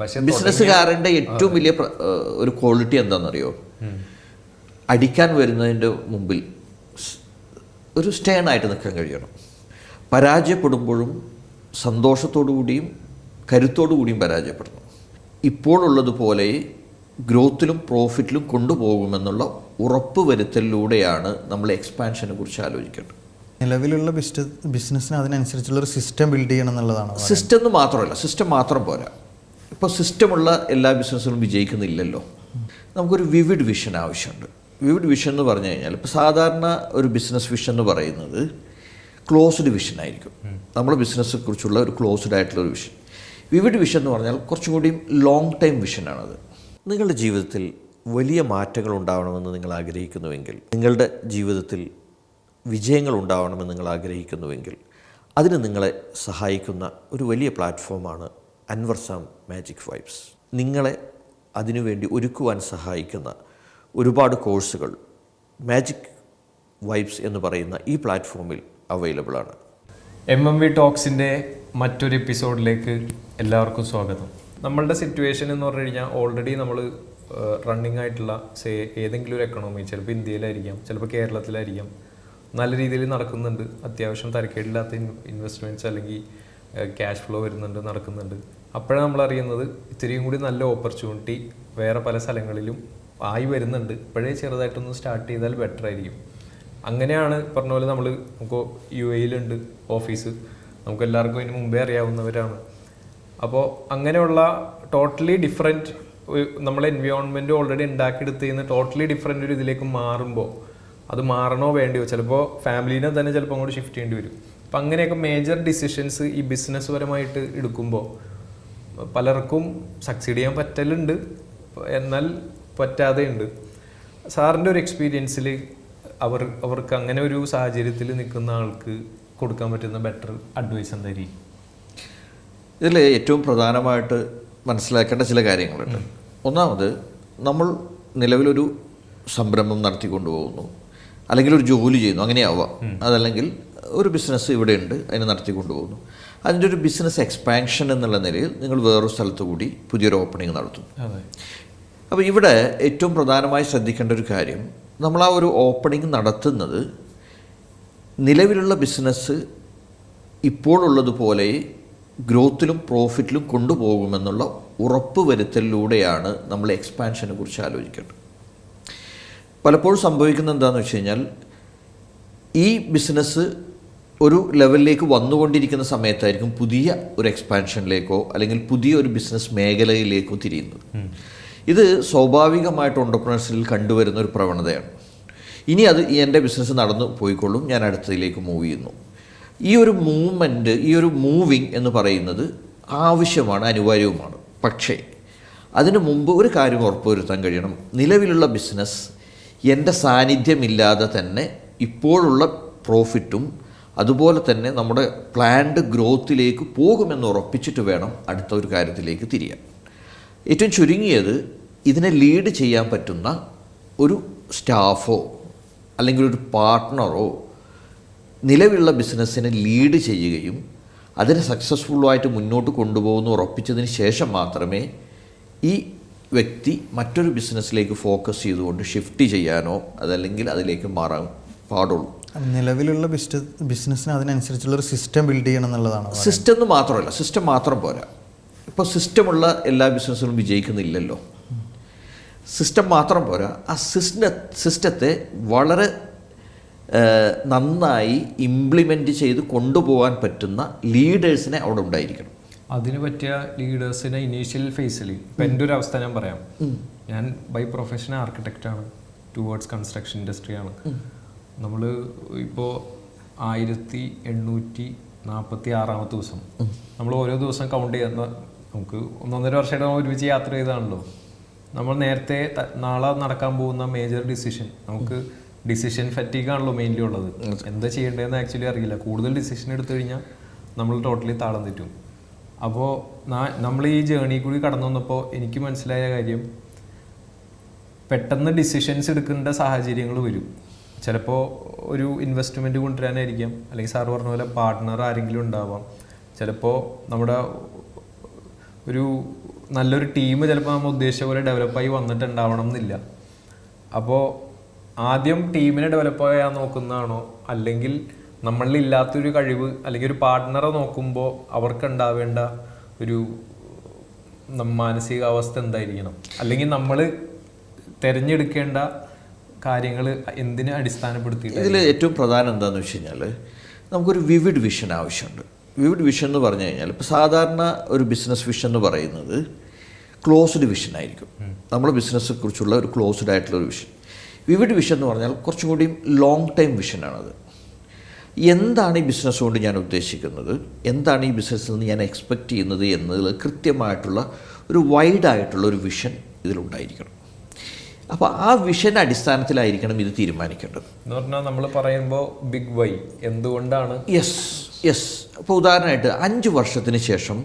പക്ഷെ ബിസിനസ്സുകാരന്റെ ഏറ്റവും വലിയ ഒരു ക്വാളിറ്റി എന്താണെന്നറിയോ? അടിക്കാൻ വരുന്നതിന്റെ മുമ്പിൽ ഒരു സ്റ്റേൺ ആയിട്ട് നിൽക്കാൻ കഴിയണം. പരാജയപ്പെടുമ്പോഴും സന്തോഷത്തോടു കൂടിയും കരുത്തോടു കൂടിയും പരാജയപ്പെടണം ഇപ്പോഴുള്ളതുപോലെ ഗ്രോത്തിലും പ്രോഫിറ്റിലും കൊണ്ടുപോകുമെന്നുള്ള ഉറപ്പ് വരുത്തലിലൂടെയാണ് നമ്മൾ എക്സ്പാൻഷനെ കുറിച്ച് ആലോചിക്കേണ്ടത്. നിലവിലുള്ള ബിസിനസ് ബിസിനസ്സിന് അതിനനുസരിച്ചുള്ള ഒരു സിസ്റ്റം ബിൽഡ് ചെയ്യണം എന്നുള്ളതാണ് സിസ്റ്റം എന്ന് മാത്രമല്ല സിസ്റ്റം മാത്രം പോരാ. ഇപ്പോൾ സിസ്റ്റമുള്ള എല്ലാ ബിസിനസ്സുകളും വിജയിക്കുന്നില്ലല്ലോ. നമുക്കൊരു വിവിഡ് വിഷൻ ആവശ്യമുണ്ട്. വിവിഡ് വിഷൻ എന്ന് പറഞ്ഞു കഴിഞ്ഞാൽ ഇപ്പോൾ സാധാരണ ഒരു ബിസിനസ് വിഷൻ എന്ന് പറയുന്നത് ക്ലോസ്ഡ് വിഷൻ ആയിരിക്കും. നമ്മുടെ ബിസിനസ്സിനെ കുറിച്ചുള്ള ഒരു ക്ലോസ്ഡ് ആയിട്ടുള്ള ഒരു വിഷൻ. വിവിഡ് വിഷൻ എന്ന് പറഞ്ഞാൽ കുറച്ചും കൂടി ലോങ് ടൈം വിഷനാണത് നിങ്ങളുടെ ജീവിതത്തിൽ വലിയ മാറ്റങ്ങൾ ഉണ്ടാവണമെന്ന് നിങ്ങൾ ആഗ്രഹിക്കുന്നുവെങ്കിൽ നിങ്ങളുടെ ജീവിതത്തിൽ വിജയങ്ങൾ ഉണ്ടാവണമെന്ന് നിങ്ങൾ ആഗ്രഹിക്കുന്നുവെങ്കിൽ അതിന് നിങ്ങളെ സഹായിക്കുന്ന ഒരു വലിയ പ്ലാറ്റ്ഫോമാണ് അൻവർസാം മാജിക് വൈബ്സ്. നിങ്ങളെ അതിനുവേണ്ടി ഒരുക്കുവാൻ സഹായിക്കുന്ന ഒരുപാട് കോഴ്സുകൾ മാജിക് വൈബ്സ് എന്ന് പറയുന്ന ഈ പ്ലാറ്റ്ഫോമിൽ അവൈലബിൾ ആണ്. എം എം വി ടോക്സിന്റെ മറ്റൊരു എപ്പിസോഡിലേക്ക് എല്ലാവർക്കും സ്വാഗതം. നമ്മളുടെ സിറ്റുവേഷൻ എന്ന് പറഞ്ഞു കഴിഞ്ഞാൽ ഓൾറെഡി നമ്മൾ റണ്ണിങ് ആയിട്ടുള്ള സേ ഏതെങ്കിലും ഒരു എക്കണോമി ചിലപ്പോൾ ഇന്ത്യയിലായിരിക്കാം ചിലപ്പോൾ കേരളത്തിലായിരിക്കാം നല്ല രീതിയിൽ നടക്കുന്നുണ്ട്. അത്യാവശ്യം തരക്കേടില്ലാത്ത ഇൻവെസ്റ്റ്മെന്റ്സ് അല്ലെങ്കിൽ ക്യാഷ് ഫ്ലോ വരുന്നുണ്ട് നടക്കുന്നുണ്ട്. അപ്പോഴാണ് നമ്മൾ അറിയുന്നത് ഇത്തിരിയും കൂടി നല്ല ഓപ്പർച്യൂണിറ്റി വേറെ പല സ്ഥലങ്ങളിലും ആയി വരുന്നുണ്ട്. ഇപ്പോഴേ ചെറുതായിട്ടൊന്ന് സ്റ്റാർട്ട് ചെയ്താൽ ബെറ്റർ ആയിരിക്കും. അങ്ങനെയാണ് പറഞ്ഞ പോലെ നമ്മൾ നമുക്ക് യു എയിലുണ്ട് ഓഫീസ് നമുക്ക് എല്ലാവർക്കും അതിന് മുമ്പേ അറിയാവുന്നവരാണ്. അപ്പോൾ അങ്ങനെയുള്ള ടോട്ടലി ഡിഫറെന്റ് നമ്മളെ എൻവയോൺമെന്റ് ഓൾറെഡി ഉണ്ടാക്കിയെടുത്ത് ചെയ്യുന്ന ടോട്ടലി ഡിഫറെന്റ് ഒരു ഇതിലേക്ക് മാറുമ്പോൾ അത് മാറണോ വേണ്ടിയോ? ചിലപ്പോൾ ഫാമിലീനെ തന്നെ ചിലപ്പോൾ അങ്ങോട്ട് ഷിഫ്റ്റ് ചെയ്യേണ്ടി വരും. അപ്പം അങ്ങനെയൊക്കെ മേജർ ഡിസിഷൻസ് ഈ ബിസിനസ് പരമായിട്ട് എടുക്കുമ്പോൾ പലർക്കും സക്സീഡ് ചെയ്യാൻ പറ്റലുണ്ട്. എന്നാൽ പറ്റാതെ ഉണ്ട് സാറിന്റെ ഒരു എക്സ്പീരിയൻസിൽ അവർ അവർക്ക് അങ്ങനെ ഒരു സാഹചര്യത്തിൽ നിൽക്കുന്ന ആൾക്ക് കൊടുക്കാൻ പറ്റുന്ന ബെറ്റർ അഡ്വൈസ് എന്തായിരിക്കും ഇതിൽ ഏറ്റവും പ്രധാനമായിട്ട് മനസ്സിലാക്കേണ്ട ചില കാര്യങ്ങളുണ്ട്. ഒന്നാമത് നമ്മൾ നിലവിലൊരു സംരംഭം നടത്തിക്കൊണ്ടുപോകുന്നു. അല്ലെങ്കിൽ ഒരു ജോലി ചെയ്യുന്നു. അങ്ങനെയാവാം. അതല്ലെങ്കിൽ ഒരു ബിസിനസ് ഇവിടെയുണ്ട് അതിനെ നടത്തിക്കൊണ്ടു പോകുന്നു അതിന്റെ ഒരു ബിസിനസ് എക്സ്പാൻഷൻ എന്നുള്ള നിലയിൽ നിങ്ങൾ വേറൊരു സ്ഥലത്ത് കൂടി പുതിയൊരു ഓപ്പണിംഗ് നടത്തും. അപ്പോൾ ഇവിടെ ഏറ്റവും പ്രധാനമായി ശ്രദ്ധിക്കേണ്ട ഒരു കാര്യം നമ്മൾ ആ ഒരു ഓപ്പണിംഗ് നടത്തുന്നത് നിലവിലുള്ള ബിസിനസ് ഇപ്പോഴുള്ളതുപോലെ ഗ്രോത്തിലും പ്രോഫിറ്റിലും കൊണ്ടുപോകുമെന്നുള്ള ഉറപ്പ് വരുത്തലിലൂടെയാണ് നമ്മൾ എക്സ്പാൻഷനെ കുറിച്ച് ആലോചിക്കേണ്ടത്. പലപ്പോഴും സംഭവിക്കുന്നത് എന്താണെന്ന് വെച്ച് കഴിഞ്ഞാൽ ഈ ബിസിനസ് ഒരു ലെവലിലേക്ക് വന്നുകൊണ്ടിരിക്കുന്ന സമയത്തായിരിക്കും പുതിയ ഒരു എക്സ്പാൻഷനിലേക്കോ അല്ലെങ്കിൽ പുതിയ ഒരു ബിസിനസ് മേഖലയിലേക്കോ തിരിയുന്നത്. ഇത് സ്വാഭാവികമായിട്ട് ഓണ്ടർപ്രണേഴ്സിൽ കണ്ടുവരുന്ന ഒരു പ്രവണതയാണ്. ഇനി അത് എന്റെ ബിസിനസ് നടന്നു പോയിക്കൊള്ളും ഞാൻ അടുത്തതിലേക്ക് മൂവ് ചെയ്യുന്നു. ഈ ഒരു മൂവ്മെന്റ് ഈ ഒരു മൂവിങ് എന്ന് പറയുന്നത് ആവശ്യമാണ് അനിവാര്യവുമാണ്. പക്ഷേ അതിനു മുമ്പ് ഒരു കാര്യം ഉറപ്പുവരുത്താൻ കഴിയണം. നിലവിലുള്ള ബിസിനസ് എന്റെ സാന്നിധ്യമില്ലാതെ തന്നെ ഇപ്പോഴുള്ള പ്രോഫിറ്റും അതുപോലെ തന്നെ നമ്മുടെ പ്ലാൻഡ് ഗ്രോത്തിലേക്ക് പോകുമെന്ന് ഉറപ്പിച്ചിട്ട് വേണം അടുത്ത ഒരു കാര്യത്തിലേക്ക് തിരിയാൻ. ഏറ്റവും ചുരുങ്ങിയത് ഇതിനെ ലീഡ് ചെയ്യാൻ പറ്റുന്ന ഒരു സ്റ്റാഫോ അല്ലെങ്കിൽ ഒരു പാർട്ട്ണറോ നിലവിലുള്ള ബിസിനസ്സിനെ ലീഡ് ചെയ്യുകയും അതിനെ സക്സസ്ഫുള്ളായിട്ട് മുന്നോട്ട് കൊണ്ടുപോകുന്നു ഉറപ്പിച്ചതിന് ശേഷം മാത്രമേ ഈ വ്യക്തി മറ്റൊരു ബിസിനസ്സിലേക്ക് ഫോക്കസ് ചെയ്തുകൊണ്ട് ഷിഫ്റ്റ് ചെയ്യാനോ അതല്ലെങ്കിൽ അതിലേക്ക് മാറാൻ പാടുള്ളൂ. നിലവിലുള്ള ബിസിനസ് ബിസിനസ്സിന് അതിനനുസരിച്ചുള്ള ഒരു സിസ്റ്റം ബിൽഡ് ചെയ്യണം എന്നുള്ളതാണ് സിസ്റ്റം എന്ന് മാത്രമല്ല സിസ്റ്റം മാത്രം പോരാ. ഇപ്പോൾ സിസ്റ്റമുള്ള എല്ലാ ബിസിനസ്സുകളും വിജയിക്കുന്നില്ലല്ലോ. സിസ്റ്റം മാത്രം പോരാ. ആ സിസ്റ്റ സിസ്റ്റത്തെ വളരെ നന്നായി ഇംപ്ലിമെന്റ് ചെയ്ത് കൊണ്ടുപോകാൻ പറ്റുന്ന ലീഡേഴ്സിനെ അവിടെ ഉണ്ടായിരിക്കണം. അതിന് പറ്റിയ ലീഡേഴ്സിനെ ഇനീഷ്യൽ ഫേസിൽ ഇപ്പം എന്റെ ഒരു അവസ്ഥ ഞാൻ പറയാം. ഞാൻ ബൈ പ്രൊഫഷൻ ആർക്കിടെക്റ്റാണ് ടുവേർഡ്സ് കൺസ്ട്രക്ഷൻ ഇൻഡസ്ട്രിയാണ് നമ്മൾ ഇപ്പോൾ ആയിരത്തി എണ്ണൂറ്റി നാൽപ്പത്തി ആറാമത്തെ ദിവസം. നമ്മൾ ഓരോ ദിവസം കൗണ്ട് ചെയ്യുന്ന നമുക്ക് ഒന്നൊന്നര വർഷമായിട്ട് നമ്മൾ ഒരുമിച്ച് യാത്ര ചെയ്താണല്ലോ. നമ്മൾ നേരത്തെ നാളെ നടക്കാൻ പോകുന്ന മേജർ ഡിസിഷൻ നമുക്ക് ഡിസിഷൻ ഫറ്റീഗാണല്ലോ മെയിൻലി ഉള്ളത്. എന്താ ചെയ്യേണ്ടതെന്ന് ആക്ച്വലി അറിയില്ല. കൂടുതൽ ഡിസിഷൻ എടുത്തു കഴിഞ്ഞാൽ നമ്മൾ ടോട്ടലി താളം തെറ്റും. അപ്പോൾ നമ്മൾ ഈ ജേണി കൂടി കടന്നു വന്നപ്പോൾ എനിക്ക് മനസ്സിലായ കാര്യം പെട്ടെന്ന് ഡിസിഷൻസ് എടുക്കേണ്ട സാഹചര്യങ്ങൾ വരും. ചിലപ്പോൾ ഒരു ഇൻവെസ്റ്റ്മെന്റ് കൊണ്ടുവരാനായിരിക്കാം. അല്ലെങ്കിൽ സാർ പറഞ്ഞ പോലെ പാർട്ട്ണർ ആരെങ്കിലും ഉണ്ടാവാം. ചിലപ്പോൾ നമ്മുടെ ഒരു നല്ലൊരു ടീം ചിലപ്പോൾ നമ്മൾ ഉദ്ദേശിച്ച പോലെ ഡെവലപ്പായി വന്നിട്ടുണ്ടാവണം എന്നില്ല അപ്പോൾ ആദ്യം ടീമിനെ ഡെവലപ്പ് ചെയ്യാൻ നോക്കുന്നതാണോ? അല്ലെങ്കിൽ നമ്മളിൽ ഇല്ലാത്തൊരു കഴിവ് അല്ലെങ്കിൽ ഒരു പാർട്ട്ണറെ നോക്കുമ്പോൾ അവർക്ക് ഉണ്ടാവേണ്ട ഒരു മാനസികാവസ്ഥ എന്തായിരിക്കണം? അല്ലെങ്കിൽ നമ്മൾ തിരഞ്ഞെടുക്കേണ്ട കാര്യങ്ങൾ എന്തിനെ അടിസ്ഥാനപ്പെടുത്തിയിട്ട് ഇതിൽ ഏറ്റവും പ്രധാനം എന്താണെന്ന് വെച്ച് കഴിഞ്ഞാൽ നമുക്കൊരു വിവിഡ് വിഷൻ ആവശ്യമുണ്ട്. വിവിഡ് വിഷൻ എന്ന് പറഞ്ഞു കഴിഞ്ഞാൽ ഇപ്പോൾ സാധാരണ ഒരു ബിസിനസ് വിഷൻ എന്ന് പറയുന്നത് ക്ലോസ്ഡ് വിഷൻ ആയിരിക്കും. നമ്മൾ ബിസിനസ്സിനെ കുറിച്ചുള്ള ഒരു ക്ലോസ്ഡ് ആയിട്ടുള്ള ഒരു വിഷൻ വിവിഡ് വിഷൻ എന്ന് പറഞ്ഞാൽ കുറച്ചും കൂടി ലോങ് ടൈം വിഷനാണത് എന്താണ് ഈ ബിസിനസ് കൊണ്ട് ഞാൻ ഉദ്ദേശിക്കുന്നത്? എന്താണ് ഈ ബിസിനസ്സിൽ നിന്ന് ഞാൻ എക്സ്പെക്റ്റ് ചെയ്യുന്നത് എന്നതിൽ കൃത്യമായിട്ടുള്ള ഒരു വൈഡായിട്ടുള്ള ഒരു വിഷൻ ഇതിലുണ്ടായിരിക്കണം. അപ്പോൾ ആ വിഷൻ അടിസ്ഥാനത്തിലായിരിക്കണം ഇത് തീരുമാനിക്കേണ്ടത്. എന്ന് പറഞ്ഞാൽ നമ്മൾ പറയുമ്പോൾ ബിഗ് വൈ എന്തുകൊണ്ടാണ്? യെസ് യെസ് അപ്പോൾ ഉദാഹരണമായിട്ട് അഞ്ച് വർഷത്തിന് ശേഷം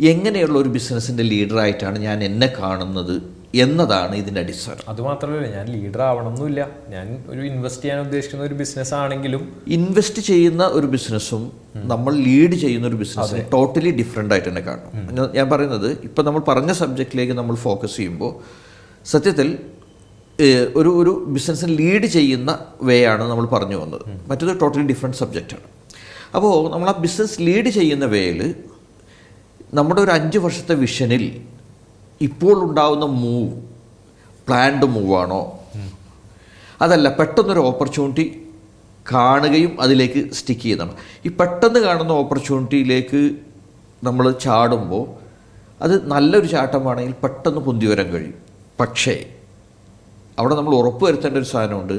എങ്ങനെയുള്ള ഒരു ബിസിനസ്സിന്റെ ലീഡറായിട്ടാണ് ഞാൻ എന്നെ കാണുന്നത് എന്നതാണ് ഇതിന്റെ അടിസ്ഥാനം. അത് മാത്രമല്ല ഞാൻ ലീഡർ ആവണമെന്നില്ല. ഞാൻ ഒരു ഇൻവെസ്റ്റ് ചെയ്യാൻ ഉദ്ദേശിക്കുന്ന ഒരു ബിസിനസ് ആണെങ്കിലും ഇൻവെസ്റ്റ് ചെയ്യുന്ന ഒരു ബിസിനസ്സും നമ്മൾ ലീഡ് ചെയ്യുന്ന ഒരു ബിസിനസ് ടോട്ടലി ഡിഫറെന്റ് ആയിട്ട് തന്നെ കാണണം ഞാൻ- പറയുന്നത് ഇപ്പം നമ്മൾ പറഞ്ഞ സബ്ജക്റ്റിലേക്ക് നമ്മൾ ഫോക്കസ് ചെയ്യുമ്പോൾ സത്യത്തിൽ ഒരു ഒരു ബിസിനസ്സിനെ ലീഡ് ചെയ്യുന്ന വേ ആണ് നമ്മൾ പറഞ്ഞു വന്നത്. മറ്റൊരു ടോട്ടലി ഡിഫറെന്റ് സബ്ജക്റ്റാണ് അപ്പോൾ നമ്മൾ ആ ബിസിനസ് ലീഡ് ചെയ്യുന്ന വേയിൽ നമ്മുടെ ഒരു അഞ്ച് വർഷത്തെ വിഷനിൽ ഇപ്പോൾ ഉണ്ടാവുന്ന മൂവ് പ്ലാൻഡ് മൂവാണോ അതല്ല പെട്ടെന്നൊരു ഓപ്പർച്യൂണിറ്റി കാണുകയും അതിലേക്ക് സ്റ്റിക്ക് ചെയ്യുന്നതാണ്. ഈ പെട്ടെന്ന് കാണുന്ന ഓപ്പർച്യൂണിറ്റിയിലേക്ക് നമ്മൾ ചാടുമ്പോൾ അത് നല്ലൊരു ചാട്ടമാണെങ്കിൽ പെട്ടെന്ന് പൊന്തി വരാൻ കഴിയും. പക്ഷേ അവിടെ നമ്മൾ ഉറപ്പ് വരുത്തേണ്ട ഒരു സാധനമുണ്ട്.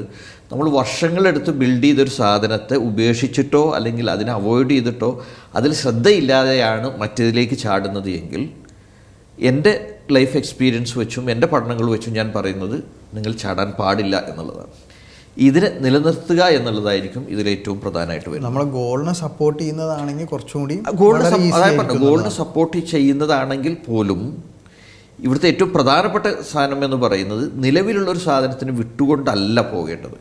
നമ്മൾ വർഷങ്ങളെടുത്ത് ബിൽഡ് ചെയ്തൊരു സാധനത്തെ ഉപേക്ഷിച്ചിട്ടോ അല്ലെങ്കിൽ അതിനെ അവോയ്ഡ് ചെയ്തിട്ടോ അതിൽ ശ്രദ്ധയില്ലാതെയാണ് മറ്റേതിലേക്ക് ചാടുന്നത് എങ്കിൽ എന്റെ ലൈഫ് എക്സ്പീരിയൻസ് വെച്ചും എന്റെ പഠനങ്ങൾ വെച്ചും ഞാൻ പറയുന്നത് നിങ്ങൾ ചാടാൻ പാടില്ല എന്നുള്ളതാണ്. ഇതിനെ നിലനിർത്തുക എന്നുള്ളതായിരിക്കും ഇതിൽ ഏറ്റവും പ്രധാനമായിട്ട് വരുന്നത്. നമ്മൾ ഗോളിനെ സപ്പോർട്ട് ചെയ്യുന്നതാണെങ്കിൽ കുറച്ചും കൂടി ഗോളിനെ പറഞ്ഞു സപ്പോർട്ട് ചെയ്യുന്നതാണെങ്കിൽ പോലും ഇവിടുത്തെ ഏറ്റവും പ്രധാനപ്പെട്ട സാധനം എന്ന് പറയുന്നത് നിലവിലുള്ളൊരു സാധനത്തിന് വിട്ടുകൊണ്ടല്ല പോകേണ്ടത്.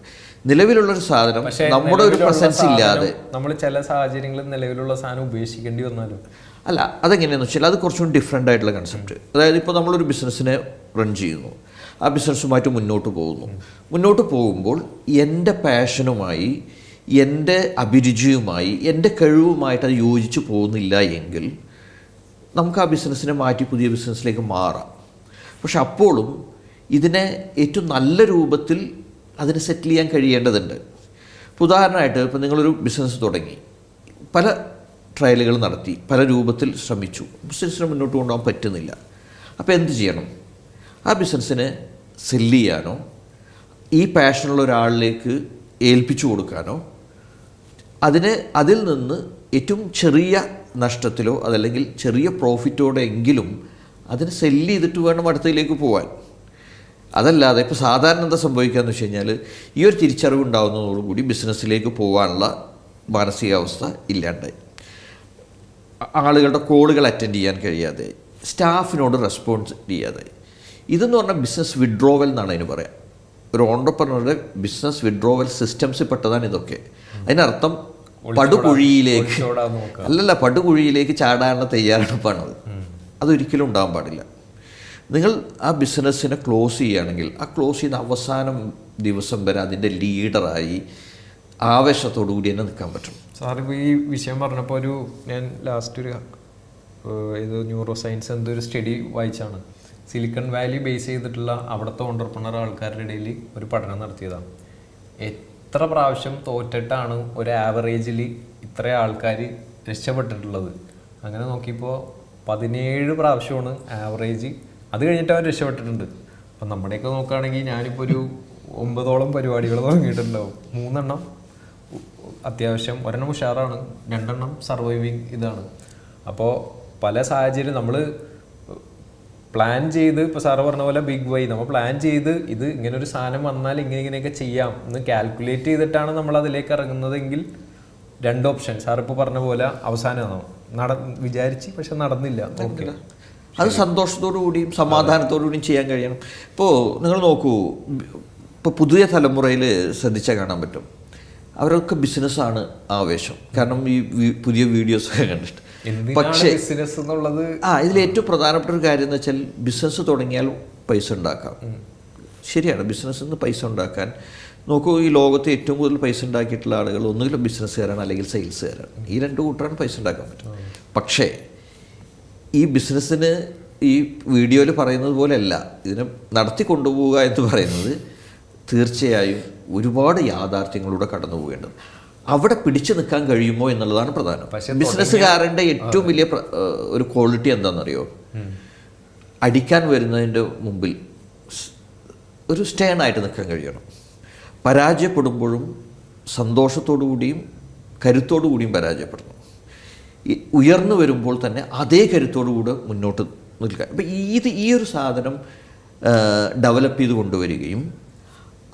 നിലവിലുള്ളൊരു സാധനം നമ്മുടെ ഒരു പ്രസൻസ് ഇല്ലാതെ. നമ്മൾ ചില സാഹചര്യങ്ങളിൽ നിലവിലുള്ള സാധനം ഉപേക്ഷിക്കേണ്ടി വന്നാലും. അല്ല അതെങ്ങനെയാണെന്ന് വെച്ചാൽ അത് കുറച്ചും ഡിഫറെന്റ് ആയിട്ടുള്ള കൺസെപ്റ്റ് അതായത് ഇപ്പോൾ നമ്മളൊരു ബിസിനസ്സിനെ റൺ ചെയ്യുന്നു. ആ ബിസിനസ്സുമായിട്ട് മുന്നോട്ട് പോകുന്നു. മുന്നോട്ട് പോകുമ്പോൾ എന്റെ പാഷനുമായി എന്റെ അഭിരുചിയുമായി എന്റെ കഴിവുമായിട്ട് അത് യോജിച്ച് പോകുന്നില്ല എങ്കിൽ നമുക്ക് ആ ബിസിനസ്സിനെ മാറ്റി പുതിയ ബിസിനസ്സിലേക്ക് മാറാം. പക്ഷെ അപ്പോഴും ഇതിനെ ഏറ്റവും നല്ല രൂപത്തിൽ അതിനെ സെറ്റിൽ ചെയ്യാൻ കഴിയേണ്ടതുണ്ട്. ഇപ്പോൾ ഉദാഹരണമായിട്ട് ഇപ്പോൾ നിങ്ങളൊരു ബിസിനസ് തുടങ്ങി. പല ട്രയലുകൾ നടത്തി പല രൂപത്തിൽ ശ്രമിച്ചു. ബിസിനസ്സിന് മുന്നോട്ട് കൊണ്ടുപോകാൻ പറ്റുന്നില്ല. അപ്പോൾ എന്ത് ചെയ്യണം? ആ ബിസിനസ്സിനെ സെല്ല് ചെയ്യാനോ ഈ പാഷനുള്ള ഒരാളിലേക്ക് ഏൽപ്പിച്ചു കൊടുക്കാനോ അതിനെ അതിൽ നിന്ന് ഏറ്റവും ചെറിയ നഷ്ടത്തിലോ അതല്ലെങ്കിൽ ചെറിയ പ്രോഫിറ്റോടെ എങ്കിലും അതിനെ സെല്ല് ചെയ്തിട്ട് വേണം അടുത്തതിലേക്ക് പോകാൻ അതല്ലാതെ ഇപ്പോൾ സാധാരണ എന്താ സംഭവിക്കുകയെന്ന് വെച്ച് കഴിഞ്ഞാൽ ഈ ഒരു തിരിച്ചറിവ് ഉണ്ടാകുന്നതോടുകൂടി ബിസിനസ്സിലേക്ക് പോകാനുള്ള മാനസികാവസ്ഥ ഇല്ലാണ്ടായി. ആളുകളുടെ കോളുകൾ അറ്റൻഡ് ചെയ്യാൻ കഴിയാതെ സ്റ്റാഫിനോട് റെസ്പോൺസ് ചെയ്യാതെ. ഇതെന്ന് പറഞ്ഞാൽ ബിസിനസ് വിഡ്രോവൽ എന്നാണ് അതിന് പറയാം. ഒരു ഓണ്ടർപ്രണറുടെ ബിസിനസ് വിഡ്രോവൽ സിസ്റ്റംസിൽ പെട്ടതാണ് ഇതൊക്കെ. അതിനർത്ഥം പടുകുഴിയിലേക്ക്. അല്ലല്ല പടുകുഴിയിലേക്ക് ചാടാനുള്ള തയ്യാറെടുപ്പാണത് അതൊരിക്കലും ഉണ്ടാകാൻ പാടില്ല. നിങ്ങൾ ആ ബിസിനസ്സിനെ ക്ലോസ് ചെയ്യുകയാണെങ്കിൽ ആ ക്ലോസ് ചെയ്യുന്ന അവസാനം ദിവസം വരെ അതിന്റെ ലീഡറായി ആവേശത്തോടു കൂടി തന്നെ നിൽക്കാൻ പറ്റും. സാറിപ്പോൾ ഈ വിഷയം പറഞ്ഞപ്പോൾ ഒരു ഞാൻ ലാസ്റ്റ് ഒരു ഏതോ ന്യൂറോ സയൻസ് എന്തോ ഒരു സ്റ്റഡി വായിച്ചാണ്. സിലിക്കൺ വാലി ബേസ് ചെയ്തിട്ടുള്ള അവിടുത്തെ ഓണ്ടർപ്രണർ ആൾക്കാരുടെ ഇടയിൽ ഒരു പഠനം നടത്തിയതാണ്. എത്ര പ്രാവശ്യം തോറ്റിട്ടാണ് ഒരു ആവറേജിൽ ഇത്ര ആൾക്കാർ രക്ഷപ്പെട്ടിട്ടുള്ളത്. അങ്ങനെ നോക്കിയപ്പോൾ പതിനേഴ് പ്രാവശ്യമാണ് ആവറേജ് അത് കഴിഞ്ഞിട്ട് അവർ രക്ഷപ്പെട്ടിട്ടുണ്ട്. അപ്പം നമ്മുടെയൊക്കെ നോക്കുകയാണെങ്കിൽ ഞാനിപ്പോൾ ഒരു ഒമ്പതോളം പരിപാടികൾ തുടങ്ങിയിട്ടുണ്ടാവും. മൂന്നെണ്ണം അത്യാവശ്യം ഒരെണ്ണം ഉഷാറാണ് രണ്ടെണ്ണം സർവൈവിങ് ഇതാണ്. അപ്പോൾ പല സാഹചര്യം നമ്മൾ പ്ലാൻ ചെയ്ത് ഇപ്പോൾ സാറ് പറഞ്ഞ പോലെ ബിഗ് വൈ നമ്മൾ പ്ലാൻ ചെയ്ത് ഇത് ഇങ്ങനെ ഒരു സാധനം വന്നാൽ ഇങ്ങനെ ഇങ്ങനെയൊക്കെ ചെയ്യാം എന്ന് കാൽക്കുലേറ്റ് ചെയ്തിട്ടാണ് നമ്മൾ അതിലേക്ക് ഇറങ്ങുന്നതെങ്കിൽ രണ്ട് ഓപ്ഷൻ സാർ ഇപ്പോൾ പറഞ്ഞ പോലെ അവസാനം നട വിചാരിച്ച് പക്ഷെ നടന്നില്ല. അത് സന്തോഷത്തോടു കൂടിയും സമാധാനത്തോടു കൂടിയും ചെയ്യാൻ കഴിയണം. ഇപ്പോൾ നിങ്ങൾ നോക്കൂ ഇപ്പോൾ പുതിയ തലമുറയിൽ ശ്രദ്ധിച്ചാൽ കാണാൻ പറ്റും. അവരൊക്കെ ബിസിനസ്സാണ് ആവേശം. കാരണം ഈ പുതിയ വീഡിയോസൊക്കെ കണ്ടിട്ട്. പക്ഷേ ബിസിനസ് എന്നുള്ളത്? ആ ഇതിൽ ഏറ്റവും പ്രധാനപ്പെട്ട ഒരു കാര്യം എന്ന് വെച്ചാൽ ബിസിനസ് തുടങ്ങിയാൽ പൈസ ഉണ്ടാക്കാം. ശരിയാണ് ബിസിനസ്സിൽ നിന്ന് പൈസ ഉണ്ടാക്കാൻ. നോക്കൂ ഈ ലോകത്ത് ഏറ്റവും കൂടുതൽ പൈസ ഉണ്ടാക്കിയിട്ടുള്ള ആളുകൾ ഒന്നുകിലും ബിസിനസ്സുകാരാണ് അല്ലെങ്കിൽ സെയിൽസുകാരാണ് ഈ രണ്ട് കൂട്ടരാണ് പൈസ ഉണ്ടാക്കാൻ പറ്റും. പക്ഷേ ഈ ബിസിനസ്സിന് ഈ വീഡിയോയിൽ പറയുന്നത് പോലെയല്ല. ഇതിനെ നടത്തി കൊണ്ടുപോവുക എന്ന് പറയുന്നത് തീർച്ചയായും ഒരുപാട് യാഥാർത്ഥ്യങ്ങളിലൂടെ കടന്നു പോകേണ്ടത് അവിടെ പിടിച്ചു നിൽക്കാൻ കഴിയുമോ എന്നുള്ളതാണ് പ്രധാനം. ബിസിനസ്സുകാരന്റെ ഏറ്റവും വലിയ ഒരു ക്വാളിറ്റി എന്താണെന്നറിയോ? അടിക്കാൻ വരുന്നതിന്റെ മുമ്പിൽ ഒരു സ്റ്റേണായിട്ട് നിൽക്കാൻ കഴിയണം. പരാജയപ്പെടുമ്പോഴും സന്തോഷത്തോടു കൂടിയും കരുത്തോടു കൂടിയും പരാജയപ്പെടണം ഉയർന്നു വരുമ്പോൾ തന്നെ അതേ കരുത്തോടു കൂടെ മുന്നോട്ട് നിൽക്കുക. അപ്പം ഇത് ഈ ഒരു സാധനം ഡെവലപ്പ് ചെയ്ത് കൊണ്ടുവരികയും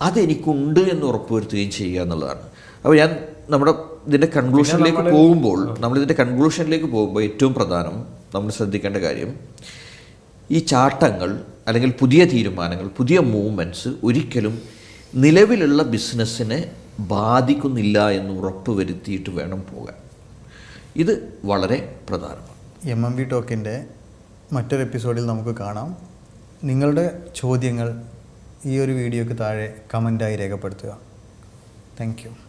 അതെനിക്കുണ്ട് എന്ന് ഉറപ്പുവരുത്തുകയും ചെയ്യുക എന്നുള്ളതാണ്. അപ്പോൾ ഞാൻ നമ്മുടെ ഇതിന്റെ കൺക്ലൂഷനിലേക്ക് പോകുമ്പോൾ നമ്മൾ നമ്മളിതിന്റെ കൺക്ലൂഷനിലേക്ക് പോകുമ്പോൾ ഏറ്റവും പ്രധാനം നമ്മൾ ശ്രദ്ധിക്കേണ്ട കാര്യം ഈ ചാട്ടങ്ങൾ അല്ലെങ്കിൽ പുതിയ തീരുമാനങ്ങൾ പുതിയ മൂവ്മെന്റ്സ് ഒരിക്കലും നിലവിലുള്ള ബിസിനസ്സിനെ ബാധിക്കുന്നില്ല എന്ന് ഉറപ്പ് വരുത്തിയിട്ട് വേണം പോകാൻ. ഇത് വളരെ പ്രധാനമാണ്. എം എം വി ടോക്കിന്റെ മറ്റൊരു എപ്പിസോഡിൽ നമുക്ക് കാണാം. നിങ്ങളുടെ ചോദ്യങ്ങൾ ഈ ഒരു വീഡിയോയ്ക്ക് താഴെ കമന്റായി രേഖപ്പെടുത്തുക. Thank